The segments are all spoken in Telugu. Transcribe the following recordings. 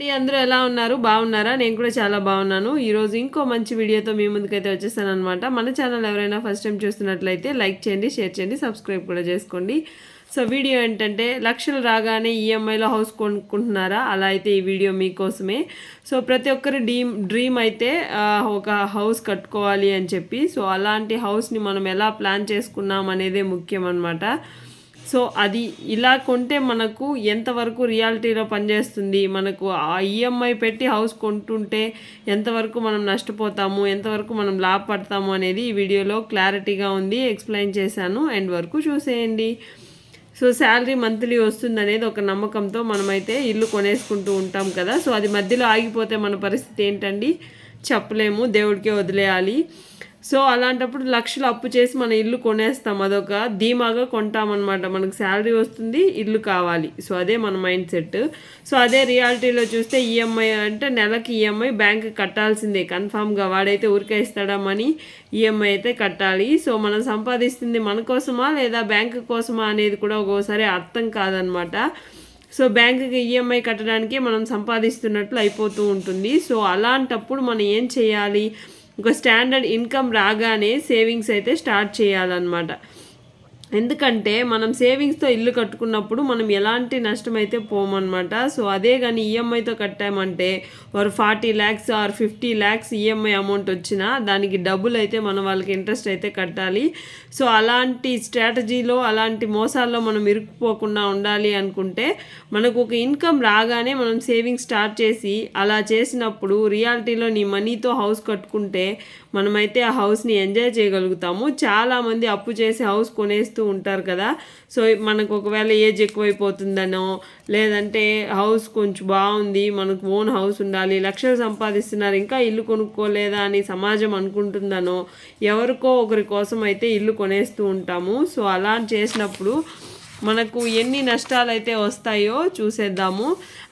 అండి అందరూ ఎలా ఉన్నారు? బాగున్నారా? నేను కూడా చాలా బాగున్నాను. ఈరోజు ఇంకో మంచి వీడియోతో మీ ముందుకైతే వచ్చేసాను అనమాట మన ఛానల్ ఎవరైనా ఫస్ట్ టైం చూస్తున్నట్లయితే లైక్ చేయండి షేర్ చేయండి సబ్స్క్రైబ్ కూడా చేసుకోండి. సో వీడియో ఏంటంటే లక్షలు రాగానే ఈఎంఐలో హౌస్ కొనుక్కుంటున్నారా? అలా అయితే ఈ వీడియో మీకోసమే. సో ప్రతి ఒక్కరి డ్రీమ్ డ్రీమ్ అయితే ఒక హౌస్ కట్టుకోవాలి అని చెప్పి. సో అలాంటి హౌస్ని మనం ఎలా ప్లాన్ చేసుకున్నాం అనేదే ముఖ్యం అనమాట సో అది ఇలా కొంటే మనకు ఎంతవరకు రియాలిటీలో పనిచేస్తుంది? మనకు ఆ ఈఎంఐ పెట్టి హౌస్ కొంటుంటే ఎంతవరకు మనం నష్టపోతాము? ఎంతవరకు మనం లాభపడతాము? అనేది ఈ వీడియోలో క్లారిటీగా ఉంది ఎక్స్ప్లెయిన్ చేశాను. ఎండ్ వరకు చూసేయండి. సో శాలరీ మంత్లీ వస్తుంది అనేది ఒక నమ్మకంతో మనమైతే ఇల్లు కొనేసుకుంటూ ఉంటాం కదా. సో అది మధ్యలో ఆగిపోతే మన పరిస్థితి ఏంటండి? చెప్పలేము దేవుడికే వదిలేయాలి. సో అలాంటప్పుడు లక్షలు అప్పు చేసి మన ఇల్లు కొనేస్తాం అదొక ధీమాగా కొంటామన్నమాట. మనకు శాలరీ వస్తుంది ఇల్లు కావాలి. సో అదే మన మైండ్ సెట్. సో అదే రియాలిటీలో చూస్తే ఈఎంఐ అంటే నెలకి ఈఎంఐ బ్యాంక్ కట్టాల్సిందే. కన్ఫామ్గా వాడైతే ఊరికే ఇస్తాడా మనీ? ఈఎంఐ అయితే కట్టాలి. సో మనం సంపాదిస్తుంది మన కోసమా లేదా బ్యాంక్ కోసమా అనేది కూడా ఒక్కోసారి అర్థం కాదనమాట సో బ్యాంకుకి ఈఎంఐ కట్టడానికి మనం సంపాదిస్తున్నట్లు అయిపోతూ ఉంటుంది. సో అలాంటప్పుడు మనం ఏం చేయాలి? ఒక స్టాండర్డ్ ఇన్కమ్ రాగానే సేవింగ్స్ అయితే స్టార్ట్ చేయాలన్నమాట. ఎందుకంటే మనం సేవింగ్స్తో ఇల్లు కట్టుకున్నప్పుడు మనం ఎలాంటి నష్టం అయితే పోమన్నమాట. సో అదే కానీ ఈఎంఐతో కట్టామంటే వారు forty lakhs or fifty lakhs EMI amount వచ్చినా దానికి డబ్బులు అయితే మనం వాళ్ళకి ఇంట్రెస్ట్ అయితే కట్టాలి. సో అలాంటి స్ట్రాటజీలో అలాంటి మోసాల్లో మనం ఇరుక్కుపోకుండా ఉండాలి అనుకుంటే మనకు ఒక ఇన్కమ్ రాగానే మనం సేవింగ్ స్టార్ట్ చేసి అలా చేసినప్పుడు రియాలిటీలో నీ మనీతో హౌస్ కట్టుకుంటే మనమైతే ఆ హౌస్ని ఎంజాయ్ చేయగలుగుతాము. చాలామంది అప్పు చేసి హౌస్ కొనేస్తూ ఉంటారు కదా. సో మనకు ఒకవేళ ఏజ్ ఎక్కువైపోతుందనో లేదంటే హౌస్ కొంచెం బాగుంది మనకు ఓన్ హౌస్ ఉండాలి లక్షలు సంపాదిస్తున్నారు ఇంకా ఇల్లు కొనుక్కోలేదా అని సమాజం అనుకుంటుందనో ఎవరికో ఒకరి కోసం అయితే ఇల్లు కొనేస్తూ ఉంటాము. సో అలా చేసినప్పుడు మనకు ఎన్ని నష్టాలు అయితే వస్తాయో చూసేద్దాము.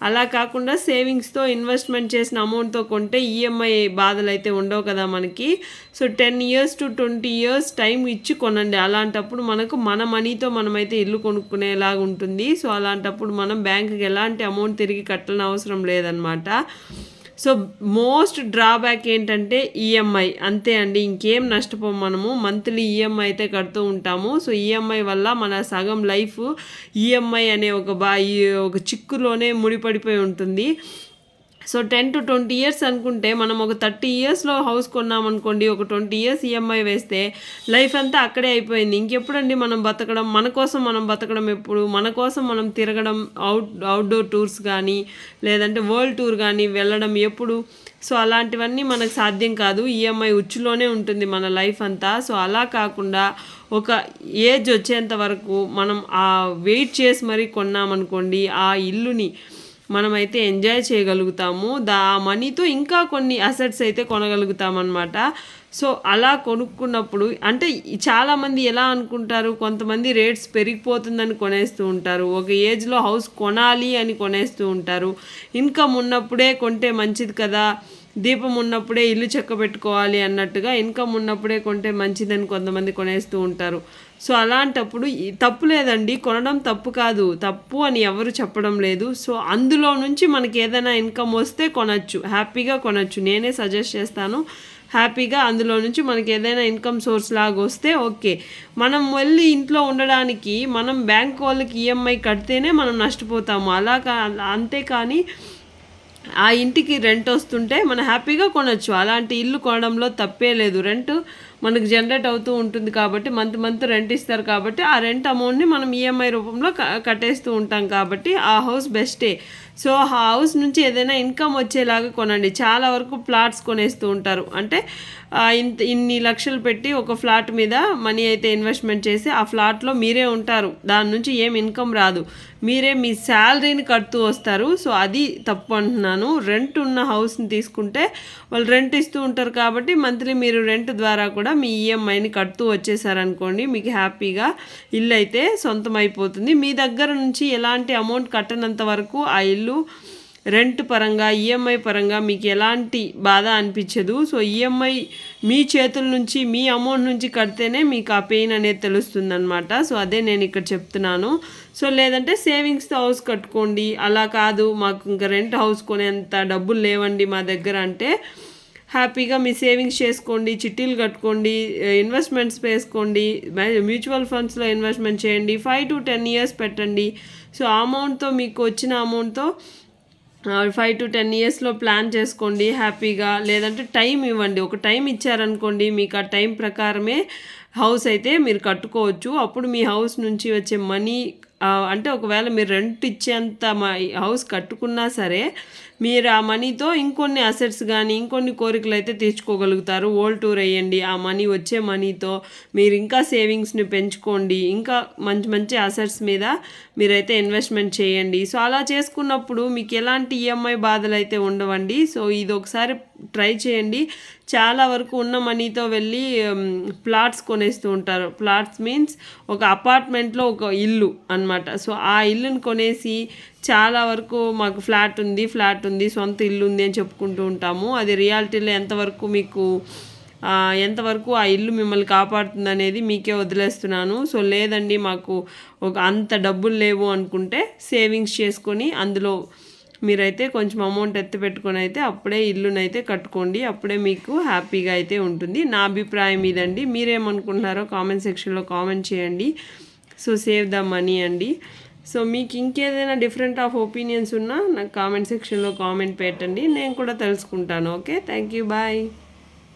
అలా కాకుండా సేవింగ్స్తో ఇన్వెస్ట్మెంట్ చేసిన అమౌంట్తో కొంటే ఈఎంఐ బాధలు అయితే ఉండవు కదా మనకి. So ten years to twenty years time ఇచ్చి కొనండి. అలాంటప్పుడు మనకు మన మనీతో మనమైతే ఇల్లు కొనుక్కునేలాగా ఉంటుంది సో అలాంటప్పుడు మనం బ్యాంకుకి ఎలాంటి అమౌంట్ తిరిగి కట్టని అవసరం లేదనమాట సో మోస్ట్ డ్రాబ్యాక్ ఏంటంటే ఈఎంఐ. అంతే అండి ఇంకేం నష్టపోం మనము. మంత్లీ ఈఎంఐ అయితే కడుతూ ఉంటాము. సో ఈఎంఐ వల్ల మన సగం లైఫ్ ఈఎంఐ అనే ఒక బా ఈ ఒక చిక్కులోనే ముడిపడిపోయి ఉంటుంది. So ten to twenty years అనుకుంటే మనం ఒక థర్టీ ఇయర్స్లో హౌస్ కొన్నామనుకోండి ఒక ట్వంటీ ఇయర్స్ ఈఎంఐ వేస్తే లైఫ్ అంతా అక్కడే అయిపోయింది. ఇంకెప్పుడండి మనం బతకడం? మన కోసం మనం బతకడం ఎప్పుడు? మన కోసం మనం తిరగడం అవుట్ అవుట్డోర్ టూర్స్ కానీ లేదంటే వరల్డ్ టూర్ కానీ వెళ్ళడం ఎప్పుడు? సో అలాంటివన్నీ మనకు సాధ్యం కాదు. ఈఎంఐ ఉచ్చులోనే ఉంటుంది మన లైఫ్ అంతా. సో అలా కాకుండా ఒక ఏజ్ వచ్చేంత వరకు మనం ఆ వెయిట్ చేసి మరీ కొన్నామనుకోండి ఆ ఇల్లుని మనమైతే ఎంజాయ్ చేయగలుగుతాము. దా మనీతో ఇంకా కొన్ని అసెట్స్ అయితే కొనగలుగుతామన్నమాట. సో అలా కొనుక్కున్నప్పుడు అంటే చాలామంది ఎలా అనుకుంటారు? కొంతమంది రేట్స్ పెరిగిపోతుందని కొనేస్తూ ఉంటారు. ఒక ఏజ్లో హౌస్ కొనాలి అని కొనేస్తూ ఉంటారు. ఇన్కమ్ ఉన్నప్పుడే కొంటే మంచిది కదా? దీపం ఉన్నప్పుడే ఇల్లు చెక్క పెట్టుకోవాలి అన్నట్టుగా ఇన్కమ్ ఉన్నప్పుడే కొంటే మంచిదని కొంతమంది కొనేస్తూ ఉంటారు. సో అలాంటప్పుడు తప్పు లేదండి. కొనడం తప్పు కాదు. తప్పు అని ఎవరు చెప్పడం లేదు. సో అందులో నుంచి మనకి ఏదైనా ఇన్కమ్ వస్తే కొనచ్చు. హ్యాపీగా కొనచ్చు. నేనే సజెస్ట్ చేస్తాను. హ్యాపీగా అందులో నుంచి మనకి ఏదైనా ఇన్కమ్ సోర్స్ లాగా వస్తే ఓకే. మనం వెళ్ళి ఇంట్లో ఉండడానికి మనం బ్యాంక్ వాళ్ళకి ఈఎంఐ కడితేనే మనం నష్టపోతాము. అలా కా అంతేకాని ఆ ఇంటికి రెంట్ వస్తుంటే మనం హ్యాపీగా కొనొచ్చు. అలాంటి ఇల్లు కొనడంలో తప్పే లేదు. రెంట్ మనకు జనరేట్ అవుతూ ఉంటుంది కాబట్టి మంత్ మంత్ రెంట్ ఇస్తారు కాబట్టి ఆ రెంట్ అమౌంట్ని మనం ఈఎంఐ రూపంలో కట్టేస్తూ ఉంటాం కాబట్టి ఆ హౌస్ బెస్టే సో ఆ హౌస్ నుంచి ఏదైనా ఇన్కమ్ వచ్చేలాగా కొనండి. చాలా వరకు ప్లాట్స్ కొనేస్తూ ఉంటారు. అంటే ఇంత ఇన్ని లక్షలు పెట్టి ఒక ఫ్లాట్ మీద మనీ అయితే ఇన్వెస్ట్మెంట్ చేసి ఆ ఫ్లాట్లో మీరే ఉంటారు. దాని నుంచి ఏం ఇన్కమ్ రాదు. మీరే మీ శాలరీని కడుతూ వస్తారు. సో అది తప్పు అంటున్నాను. రెంట్ ఉన్న హౌస్ని తీసుకుంటే వాళ్ళు రెంట్ ఇస్తూ ఉంటారు కాబట్టి మంత్లీ మీరు రెంట్ ద్వారా కూడా మీ ఈఎంఐని కడుతూ వచ్చేసారనుకోండి మీకు హ్యాపీగా ఇల్లు అయితే సొంతం అయిపోతుంది మీ దగ్గర నుంచి ఎలాంటి అమౌంట్ కట్టనంత వరకు ఆ ఇల్లు రెంట్ పరంగా ఈఎంఐ పరంగా మీకు ఎలాంటి బాధ అనిపించదు. సో ఈఎంఐ మీ చేతుల నుంచి మీ అమౌంట్ నుంచి కడితేనే మీకు ఆ పెయిన్ అనేది తెలుస్తుంది అనమాట సో అదే నేను ఇక్కడ చెప్తున్నాను. సో లేదంటే సేవింగ్స్తో హౌస్ కట్టుకోండి. అలా కాదు మాకు ఇంకా రెంట్ హౌస్ కొనేంత డబ్బులు లేవండి మా దగ్గర అంటే హ్యాపీగా మీ సేవింగ్స్ చేసుకోండి చిట్టీలు కట్టుకోండి ఇన్వెస్ట్మెంట్స్ వేసుకోండి మ్యూచువల్ ఫండ్స్లో ఇన్వెస్ట్మెంట్ చేయండి ఫైవ్ టు టెన్ ఇయర్స్ పెట్టండి. సో ఆ అమౌంట్తో మీకు వచ్చిన అమౌంట్తో ఫైవ్ టు టెన్ ఇయర్స్లో ప్లాన్ చేసుకోండి హ్యాపీగా లేదంటే టైం ఇవ్వండి. ఒక టైం ఇచ్చారనుకోండి మీకు ఆ టైం ప్రకారమే హౌస్ అయితే మీరు కట్టుకోవచ్చు. అప్పుడు మీ హౌస్ నుంచి వచ్చే మనీ అంటే ఒకవేళ మీరు రెంట్ ఇచ్చేంత మా హౌస్ కట్టుకున్నా సరే మీరు ఆ మనీతో ఇంకొన్ని అసెట్స్ కానీ ఇంకొన్ని కోరికలు అయితే తీర్చుకోగలుగుతారు. ఓల్డ్ టూర్ అయ్యండి ఆ మనీ వచ్చే మనీతో మీరు ఇంకా సేవింగ్స్ని పెంచుకోండి ఇంకా మంచి మంచి అసెట్స్ మీద మీరైతే ఇన్వెస్ట్మెంట్ చేయండి. సో అలా చేసుకున్నప్పుడు మీకు ఎలాంటి ఈఎంఐ బాధలు అయితే ఉండవండి. సో ఇది ఒకసారి ట్రై చేయండి. చాలా వరకు ఉన్న మనీతో వెళ్ళి ప్లాట్స్ కొనేస్తూ ఉంటారు. ప్లాట్స్ మీన్స్ ఒక అపార్ట్మెంట్లో ఒక ఇల్లు అన్నమాట. సో ఆ ఇల్లుని కొనేసి చాలా వరకు మాకు ఫ్లాట్ ఉంది ఫ్లాట్ ఉంది సొంత ఇల్లు ఉంది అని చెప్పుకుంటూ ఉంటాము. అది రియాలిటీలో ఎంతవరకు మీకు ఎంతవరకు ఆ ఇల్లు మిమ్మల్ని కాపాడుతుంది అనేది మీకే వదిలేస్తున్నాను. సో లేదండి మాకు ఒక అంత డబ్బులు లేవు అనుకుంటే సేవింగ్స్ చేసుకొని అందులో మీరైతే కొంచెం అమౌంట్ ఎత్తి పెట్టుకొని అయితే అప్పుడే ఇల్లునైతే కట్టుకోండి అప్పుడే మీకు హ్యాపీగా అయితే ఉంటుంది. నా అభిప్రాయం ఇదండి. మీరేమనుకుంటున్నారో కామెంట్ సెక్షన్లో కామెంట్ చేయండి. సో సేవ్ ద మనీ అండి. సో మీకు ఇంకేదైనా డిఫరెంట్ ఆఫ్ ఒపీనియన్స్ ఉన్నా నాకు కామెంట్ సెక్షన్లో కామెంట్ పెట్టండి. నేను కూడా తెలుసుకుంటాను. Okay thank you bye